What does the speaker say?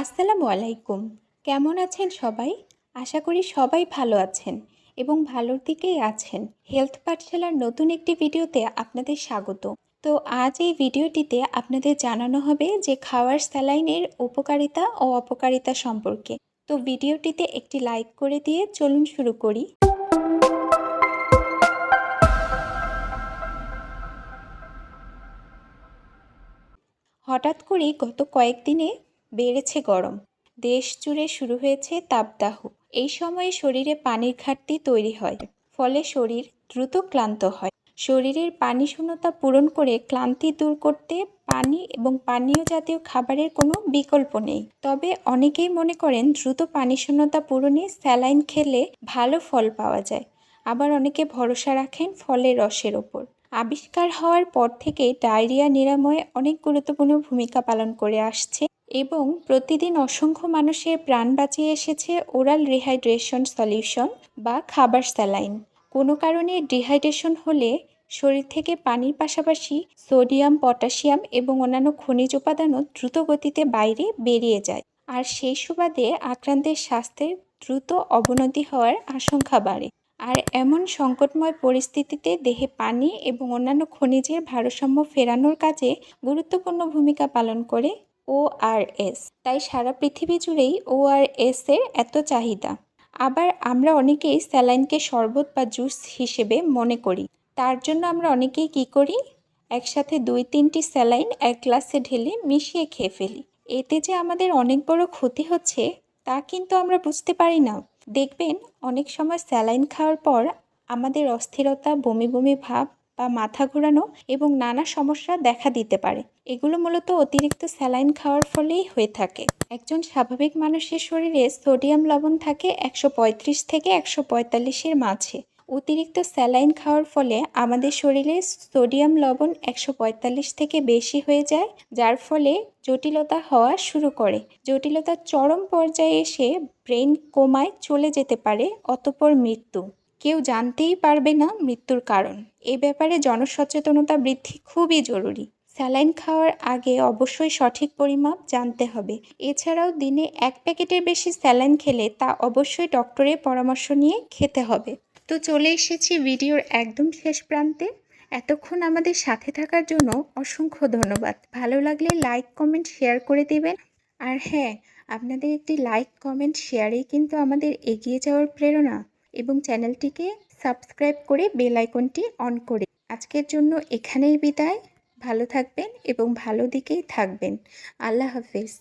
আসসালামু আলাইকুম। কেমন আছেন সবাই? আশা করি সবাই ভালো আছেন এবং ভালোর দিকেই আছেন। হেলথ পাঠশালার নতুন একটি ভিডিওতে আপনাদের স্বাগত। তো আজ এই ভিডিওটিতে আপনাদের জানানো হবে যে খাওয়ার স্যালাইনের উপকারিতা ও অপকারিতা সম্পর্কে। তো ভিডিওটিতে একটি লাইক করে দিয়ে চলুন শুরু করি। হঠাৎ করেই গত কয়েকদিনে বেড়েছে গরম। দেশ জুড়ে শুরু হয়েছে তাপদাহ। এই সময়ে শরীরে পানির ঘাটতি তৈরি হয়, ফলে শরীর দ্রুত ক্লান্ত হয়। শরীরের পানি শূন্যতা পূরণ করে ক্লান্তি দূর করতে পানি এবং পানীয় জাতীয় খাবারের কোনো বিকল্প নেই। তবে অনেকেই মনে করেন দ্রুত পানি শূন্যতা পূরণে স্যালাইন খেলে ভালো ফল পাওয়া যায়। আবার অনেকে ভরসা রাখেন ফলের রসের ওপর। আবিষ্কার হওয়ার পর থেকে ডায়রিয়া নিরাময়ে অনেক গুরুত্বপূর্ণ ভূমিকা পালন করে আসছে এবং প্রতিদিন অসংখ্য মানুষের প্রাণ বাঁচিয়ে এসেছে ওরাল রিহাইড্রেশন সলিউশন বা খাবার স্যালাইন কোনো কারণে ডিহাইড্রেশন হলে শরীর থেকে পানির পাশাপাশি সোডিয়াম পটাশিয়াম এবং অন্যান্য খনিজ উপাদানও দ্রুত গতিতে বাইরে বেরিয়ে যায়। আর সেই সুবাদে আক্রান্তের স্বাস্থ্যের দ্রুত অবনতি হওয়ার আশঙ্কা বাড়ে। আর এমন সংকটময় পরিস্থিতিতে দেহে পানি এবং অন্যান্য খনিজের ভারসাম্য ফেরানোর কাজে গুরুত্বপূর্ণ ভূমিকা পালন করে ওআরএস। তাই সারা পৃথিবী জুড়েই ওআরএস এর এত চাহিদা। আবার আমরা অনেকেই স্যালাইনকে শরবত বা জুস হিসেবে মনে করি। তার জন্য আমরা অনেকেই কি করি? একসাথে দুই তিনটি স্যালাইন এক গ্লাসে ঢেলে মিশিয়ে খেয়ে ফেলি। এতে যে আমাদের অনেক বড় ক্ষতি হচ্ছে, তা কিন্তু আমরা বুঝতে পারি না। দেখবেন, অনেক সময় স্যালাইন খাওয়ার পর আমাদের অস্থিরতা, বমি বমি ভাব বা মাথা ঘোরানো এবং নানা সমস্যা দেখা দিতে পারে। এগুলো মূলত অতিরিক্ত স্যালাইন খাওয়ার ফলেই হয়ে থাকে। একজন স্বাভাবিক মানুষের শরীরে সোডিয়াম লবণ থাকে একশো পঁয়ত্রিশ থেকে একশো পঁয়তাল্লিশের মাঝে। অতিরিক্ত স্যালাইন খাওয়ার ফলে আমাদের শরীরে সোডিয়াম লবণ একশো পঁয়তাল্লিশ থেকে বেশি হয়ে যায়, যার ফলে জটিলতা হওয়া শুরু করে। জটিলতার চরম পর্যায়ে এসে ব্রেন কোমায় চলে যেতে পারে, অতপর মৃত্যু। কেউ জানতেই পারবে না মৃত্যুর কারণ। এ ব্যাপারে জনসচেতনতা বৃদ্ধি খুবই জরুরি। স্যালাইন খাওয়ার আগে অবশ্যই সঠিক পরিমাপ জানতে হবে। এছাড়াও দিনে এক প্যাকেটের বেশি স্যালাইন খেলে তা অবশ্যই ডক্টরের পরামর্শ নিয়ে খেতে হবে। তো চলে এসেছি ভিডিওর একদম শেষ প্রান্তে। এতক্ষণ আমাদের সাথে থাকার জন্য অসংখ্য ধন্যবাদ। ভালো লাগলে লাইক, কমেন্ট, শেয়ার করে দেবেন। আর হ্যাঁ আপনাদের একটি লাইক, কমেন্ট, শেয়ারেই কিন্তু আমাদের এগিয়ে যাওয়ার প্রেরণা। এবং চ্যানেলটিকে সাবস্ক্রাইব করে বেল আইকনটি অন করে আজকের জন্য এখানেই বিদায়। ভালো থাকবেন এবং ভালো দিকেই থাকবেন। আল্লাহ হাফেজ।